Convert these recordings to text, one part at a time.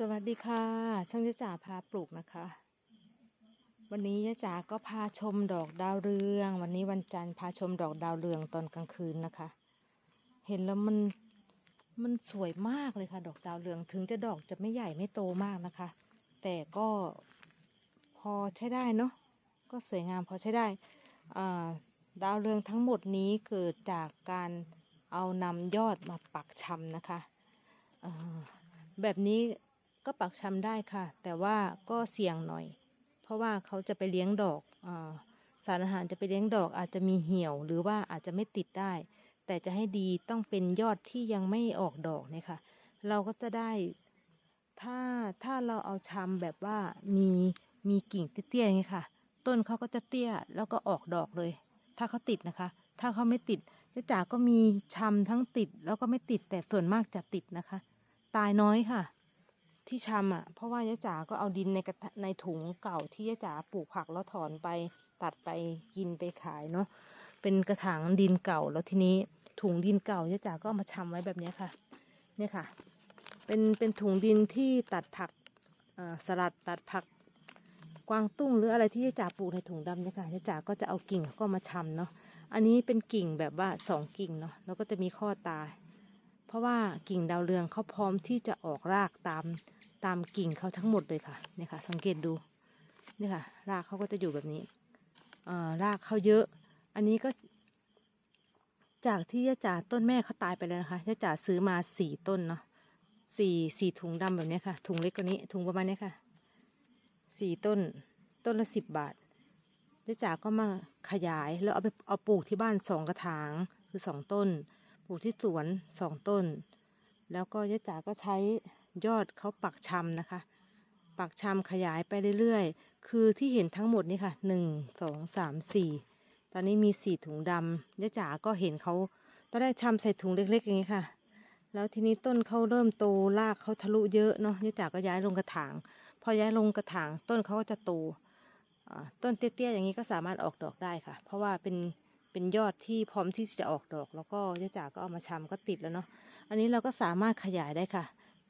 สวัสดีค่ะ ช่างยะจ๋าพาปลูกนะคะ วันนี้ยะจ๋าก็พาชมดอกดาวเรือง วันนี้วันจันทร์พาชมดอกดาวเรืองตอนกลางคืนนะคะ เห็นแล้วมันมันสวยมากเลยค่ะ ดอกดาวเรืองถึงจะดอกจะไม่ใหญ่ไม่โตมากนะคะ แต่ก็พอใช้ได้เนาะก็สวยงามพอใช้ได้ดาวเรืองทั้งหมดนี้เกิดจากการเอานำยอดมาปักชำนะคะแบบนี้ ก็ปักชำได้ค่ะ แต่ว่าก็เสี่ยงหน่อย เพราะว่าเขาจะไปเลี้ยงดอกอสารอาหารจะไปเลี้ยงดอกอาจจะมีเหี่ยว หรือว่าอาจจะไม่ติดได้ แต่จะให้ดีต้องเป็นยอดที่ยังไม่ออกดอกเนี่ยค่ะ เราก็จะได้ถ้าถ้าเราเอาชำแบบว่ามีมีกิ่งเตี้ยๆนี้ค่ะ ต้นเขาก็จะเตี้ยแล้วก็ออกดอกเลย ถ้าเขาติดนะคะ ถ้าเขาไม่ติดเจ๊จ๋าก็มีชำทั้งติดแล้วก็ไม่ติดแต่ส่วนมากจะติดนะคะ ตายน้อยค่ะ ที่ชำอะ เพราะว่ายะจ๋าก็เอาดินในกระในถุงเก่าที่ยะจ๋าปลูกผักแล้วถอนไปตัดไปกินไปขายเนาะเป็นกระถางดินเก่าแล้วทีนี้ถุงดินเก่ายะจ๋าก็มาชำไว้แบบนี้ค่ะ เนี่ยค่ะ เป็นเป็นถุงดินที่ตัดผักสลัดตัดผักกวางตุ้งหรืออะไรที่ยะจ๋าปลูกในถุงดำเนี่ยค่ะยะจ๋าก็จะเอากิ่งก็มาชำเนาะอันนี้เป็นกิ่งแบบว่าสองกิ่งเนาะแล้วก็จะมีข้อตา เพราะว่ากิ่งดาวเรืองเขาพร้อมที่จะออกรากตาม ตามกิ่งเขาทั้งหมดเลยค่ะเนี่ยค่ะ สังเกตดูนี่ค่ะ รากเขาก็จะอยู่แบบนี้เอ่อรากเขาเยอะ อันนี้ก็ จากที่ยะจ๋าต้นแม่เขาตายไปแล้วนะคะยะจ๋าซื้อมาสี่ต้นเนาะสี่สี่ถุงดำแบบนี้ค่ะ ถุงเล็กกว่านี้ ถุงประมาณนี้ค่ะสี่ต้น ต้นละสิบบาทยะจ๋าก็มาขยายแล้วเอาไปเอาปลูกที่บ้านสองกระถางคือสองต้น ปลูกที่สวนสองต้น แล้วก็ยะจ๋าก็ใช้ ยอดเขาปักชำนะคะ ปักชำขยายไปเรื่อยๆ คือที่เห็นทั้งหมดนี่ค่ะหนึ่งสองสามสี่ตอนนี้มีสี่ถุงดำยะจ๋าก็เห็นเขาตอนแรกชำใส่ถุงเล็กๆอย่างนี้ค่ะ แล้วทีนี้ต้นเขาเริ่มโตรากเขาทะลุเยอะเนาะยะจ๋าก็ย้ายลงกระถาง พอย้ายลงกระถาง ต้นเขาก็จะโตต้นเตี้ยๆอย่างนี้ก็สามารถออกดอกได้ค่ะ เพราะว่าเป็นเป็นยอดที่พร้อมที่จะออกดอก แล้วก็ยะจ๋าก็เอามาชำก็ติดแล้วเนาะ อันนี้เราก็สามารถขยายได้ค่ะ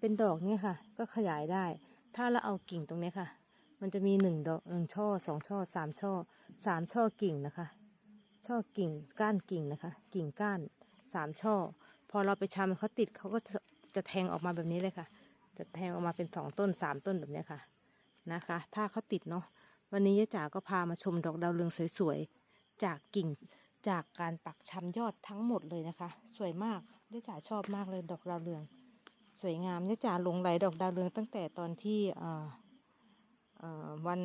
เป็นดอกเนี่ยค่ะ ก็ขยายได้ ถ้าเราเอากิ่งตรงนี้ค่ะ มันจะมีหนึ่งดอกหนึ่งช่อสองช่อสามช่อสามช่อกิ่งนะคะ ช่อกิ่งก้านกิ่งนะคะ กิ่งก้านสามช่อ พอเราไปชำเขาติดเขาก็จะแทงออกมาแบบนี้เลยค่ะ จะแทงออกมาเป็นสองต้นสามต้นแบบนี้ค่ะนะคะ ถ้าเขาติดเนาะวันนี้ยะจ๋าก็พามาชมดอกดาวเรืองสวยๆจากกิ่งจากการปักชำยอดทั้งหมดเลยนะคะ สวยมากยะจ๋าชอบมากเลยดอกดาวเรือง สวยงามยะจ๋าหลงไหลดอกดาวเรืองตั้งแต่ตอนที่วัน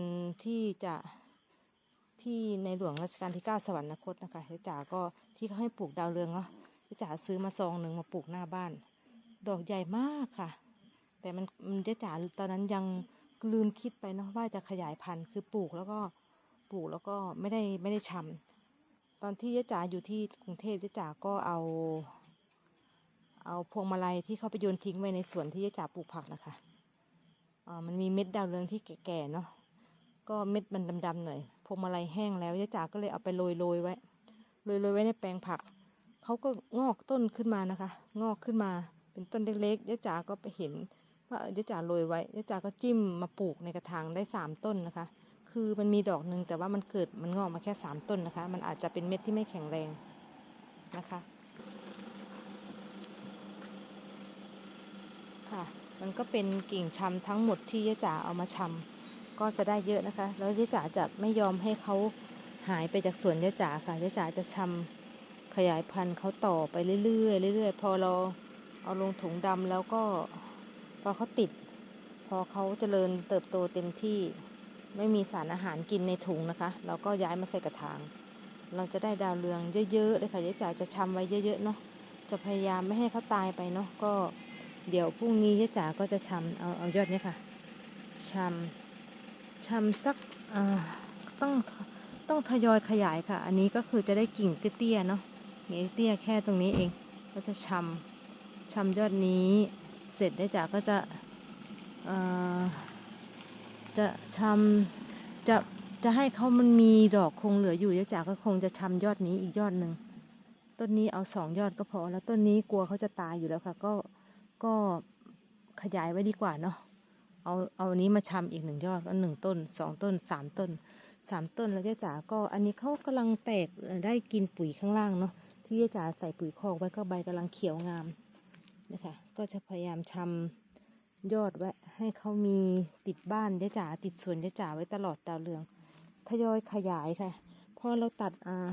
ที่จะที่ในหลวงรัชกาลที่ 9 สวรรคตนะคะยะจ๋าก็ที่เขาให้ปลูกดาวเรืองเนาะยะจ๋าซื้อมาซองหนึ่งมาปลูกหน้าบ้าน ดอกใหญ่มากค่ะ แต่มันมันยะจ๋าตอนนั้นยังลืมคิดไปเนาะว่าจะขยายพันธุ์คือปลูกแล้วก็ปลูกแล้วก็ไม่ได้ไม่ได้ชำตอนที่ยะจ๋าอยู่ที่กรุงเทพยะจ๋าก็เอา เอาพวงมาลัยที่เขาไปโยนทิ้งไว้ในสวนที่ยะจ๋าปลูกผักนะคะอ่ามันมีเม็ดดาวเรืองที่แก่ๆเนาะก็เม็ดมันดำๆหน่อยพวงมาลัยแห้งแล้วยะจ๋าก็เลยเอาไปโรยโรยๆไว้โรยโรยๆไว้ในแปลงผักเขาก็งอกต้นขึ้นมานะคะ งอกขึ้นมาเป็นต้นเล็กๆยะจ๋าก็ไปเห็นว่ายะจ๋าโรยไว้ยะจ๋าก็จิ้มมาปลูกในกระถางได้สามต้นนะคะ คือมันมีดอกหนึ่งแต่ว่ามันเกิดมันงอกมาแค่สามต้นนะคะ มันอาจจะเป็นเม็ดที่ไม่แข็งแรงนะคะ ค่ะ มันก็เป็นกิ่งชำทั้งหมดที่ยะจ๋าเอามาชำก็จะได้เยอะนะคะ แล้วยะจ๋าจะไม่ยอมให้เขาหายไปจากสวนยะจ๋าค่ะยะจ๋าจะชำขยายพันธุ์เขาต่อไปเรื่อยๆเรื่อยๆ พอเราเอาลงถุงดำแล้วก็พอเขาติด พอเขาเจริญเติบโตเต็มที่ไม่มีสารอาหารกินในถุงนะคะ เราก็ย้ายมาใส่กระถาง เราจะได้ดาวเรืองเยอะๆเลยค่ะยะจ๋าจะชำไว้เยอะๆเนาะจะพยายามไม่ให้เขาตายไปเนาะก็ เดี๋ยวพรุ่งนี้ยะจ๋าก็จะชำเอาเอายอดนี้ค่ะชำชำสักต้องต้องทยอยขยายค่ะ อันนี้ก็คือจะได้กิ่งเตี้ยเนาะนี่เตี้ยแค่ตรงนี้เอง ก็จะชำชำยอดนี้เสร็จยะจ๋าก็จะจะชำจะจะให้เขามันมีดอกคงเหลืออยู่ยะจ๋าก็คงจะชำยอดนี้อีกยอดหนึ่งต้นนี้เอาสองยอดก็พอแล้วต้นนี้กลัวเขาจะตายอยู่แล้วค่ะ ก็ ก็ขยายไว้ดีกว่าเนาะเอาเอาอันนี้มาชำอีกหนึ่งยอดแล้วหนึ่งต้นสองต้นสามต้นสามต้นแล้วเจ๊จ๋าก็อันนี้เขากำลังแตกได้กินปุ๋ยข้างล่างเนาะที่เจ๊จ๋าใส่ปุ๋ยคอกไว้ก็ใบกำลังเขียวงามนะคะก็จะพยายามชำยอดไว้ให้เขามีติดบ้านเจ๊จ๋าติดสวนเจ๊จ๋าไว้ตลอดดาวเรืองทยอยขยายค่ะพอเราตัดอ่า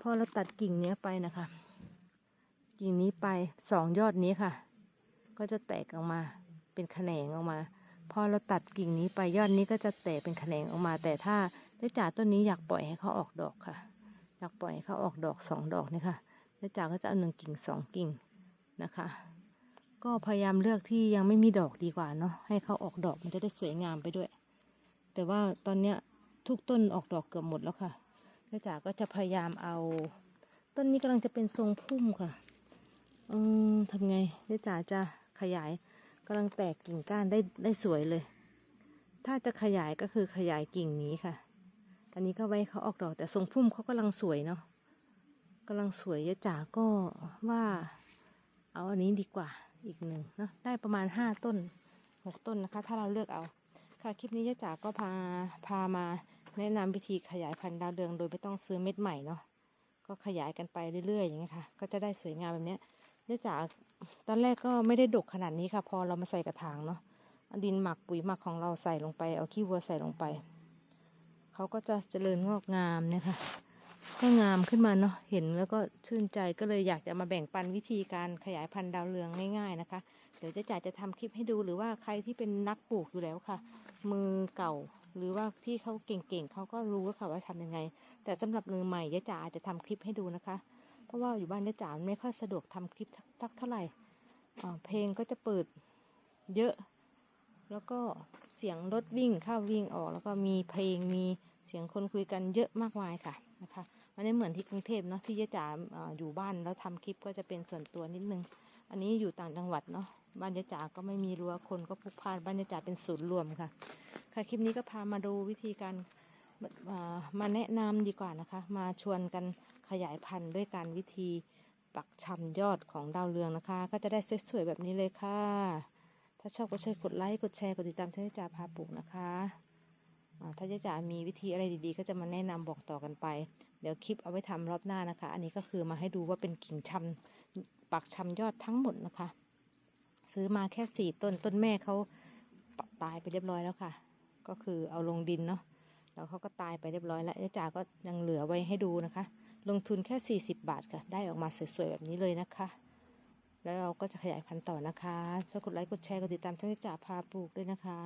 พอเราตัดกิ่งเนี้ยไปนะคะ กิ่งนี้ไปสองยอดนี้ค่ะ ก็จะแตกออกมา เป็นแขนงออกมา พอเราตัดกิ่งนี้ไปยอดนี้ก็จะแตกเป็นแขนงออกมา แต่ถ้าได้จ่าต้นนี้อยากปล่อยให้เขาออกดอกค่ะ อยากปล่อยให้เขาออกดอกสองดอกนี่ค่ะได้จ่าก็จะเอาหนึ่งกิ่งสองกิ่งนะคะ ก็พยายามเลือกที่ยังไม่มีดอกดีกว่าเนาะให้เขาออกดอกมันจะได้สวยงามไปด้วย แต่ว่าตอนเนี้ยทุกต้นออกดอกเกือบหมดแล้วค่ะได้จ่าก็จะพยายามเอา ต้นนี้กำลังจะเป็นทรงพุ่มค่ะ อืมทำไงเจ๊จ๋าจะ ขยายกำลังแตกกิ่งก้านได้ได้สวยเลย ถ้าจะขยายก็คือขยายกิ่งนี้ค่ะ ตอนนี้ก็ไว้เขาออกดอกแต่ทรงพุ่มเขากำลังสวยเนาะกำลังสวยเจ๊จ๋าก็ว่าเอาอันนี้ดีกว่าอีกหนึ่งเนาะได้ประมาณห้าต้นหกต้นนะคะ ถ้าเราเลือกเอา ค่ะคลิปนี้เจ๊จ๋าก็พาพามาแนะนำวิธีขยายพันธุ์ดาวเรืองโดยไม่ต้องซื้อเม็ดใหม่เนาะก็ขยายกันไปเรื่อยๆอย่างเงี้ค่ะ ก็จะได้สวยงามแบบนี้ เนื่องจากตอนแรกก็ไม่ได้ดกขนาดนี้ค่ะ พอเรามาใส่กระถางเนาะดินหมักปุ๋ยหมักของเราใส่ลงไป เอาขี้วัวใส่ลงไป เขาก็จะเจริญงอกงามเนี่ยค่ะ ก็งามขึ้นมาเนาะ เห็นแล้วก็ชื่นใจก็เลยอยากจะมาแบ่งปันวิธีการขยายพันธุ์ดาวเรืองง่ายๆนะคะ เดี๋ยวเจะจ่าจะทำคลิปให้ดูหรือว่าใครที่เป็นนักปลูกอยู่แล้วค่ะ มือเก่าหรือว่าที่เขาเก่งๆเขาก็รู้ค่ะว่าทำยังไง แต่สำหรับมือใหม่ยะจ๋าอาจจะทำคลิปให้ดูนะคะ ราะว่าอยู่บ้านยะจ๋าไม่ค่อยสะดวกทำคลิปสักเท่าไหร่เพลงก็จะเปิดเยอะ แล้วก็เสียงรถวิ่งเข้าวิ่งออก แล้วก็มีเพลงมีเสียงคนคุยกันเยอะมากมายค่ะนะคะมันไม่เหมือนที่กรุงเทพเนาะที่ยะจ๋าอ่าอยู่บ้านแล้วทำคลิปก็จะเป็นส่วนตัวนิดนึง อันนี้อยู่ต่างจังหวัดเนาะบ้านยะจ๋าก็ไม่มีรั้วคนก็พลุกพล่านบ้านยะจ๋าเป็นศูนย์รวมค่ะ ค่ะคลิปนี้ก็พามาดูวิธีการ มาแนะนำดีกว่านะคะ มาชวนกันขยายพันธุ์ด้วยการวิธีปักชำยอดของดาวเรืองนะคะ ก็จะได้สวยๆแบบนี้เลยค่ะ ถ้าชอบก็ช่วยกดไลค์กดแชร์กดติดตามช่องจ่าพาปลูกนะคะถ้าจ่ามีวิธีอะไรดีๆ ก็จะมาแนะนำบอกต่อกันไป เดี๋ยวคลิปเอาไว้ทำรอบหน้านะคะ อันนี้ก็คือมาให้ดูว่าเป็นกิ่งชำปักชำยอดทั้งหมดนะคะ ซื้อมาแค่สี่ต้นต้นแม่เขาตายไปเรียบร้อยแล้วค่ะ ก็คือเอาลงดินเนาะ แล้วเขาก็ตายไปเรียบร้อยแล้วเจ๊จ่าก็ยังเหลือไว้ให้ดูนะคะ ลงทุนแค่ 40 บาทค่ะ ได้ออกมาสวยๆแบบนี้เลยนะคะ แล้วเราก็จะขยายพันธุ์ต่อนะคะช่วยกดไลค์กดแชร์กดติดตามช่องเจ๊จ๋าพาปลูกด้วยนะคะ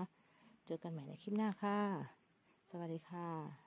เจอกันใหม่ในคลิปหน้าค่ะ สวัสดีค่ะ